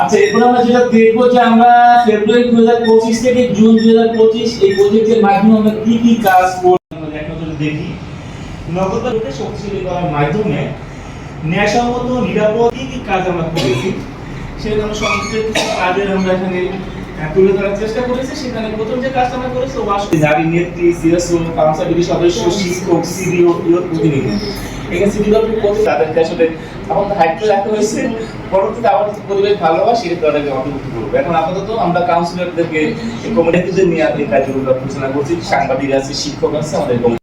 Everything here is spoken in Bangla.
আচ্ছা এরপর আমরা যেটা দেখব যে আমরা ফেব্রুয়ারি দুই হাজার পঁচিশ থেকে জুন দুই হাজার পঁচিশ এই প্রজেক্টের মাধ্যমে আমরা কি কি কাজ করব দেখি। নগদকে শক্তিশালী করার মাধ্যমে ন্যায়সঙ্গত, নিরাপদ কি কি কাজ আমরা করেছি সেটা আমরা সংক্ষিপ্ত কাজের আমরা এখানে তুলে ধরার চেষ্টা করেছি। সেখানে প্রথম যে কাজটা আমরা করেছি ওয়াশ নারী নেত্রী সিএসও কাউন্সিল সদস্য শিক্ষক সিডিও প্রতিনিধি। এখানে তাদেরকে আসলে রাখা হয়েছে। পরবর্তীতে আমাদের পরিবেশ ভালো হয় সেটা তাদেরকে অন্তর্ভুক্ত করব। এখন আপাতত আমরা কাউন্সিলরদেরকে কমিটিতে নিয়ে এই কাজগুলো পরিচালনা করছি। সাংবাদিক আছে শিক্ষক আছে আমাদের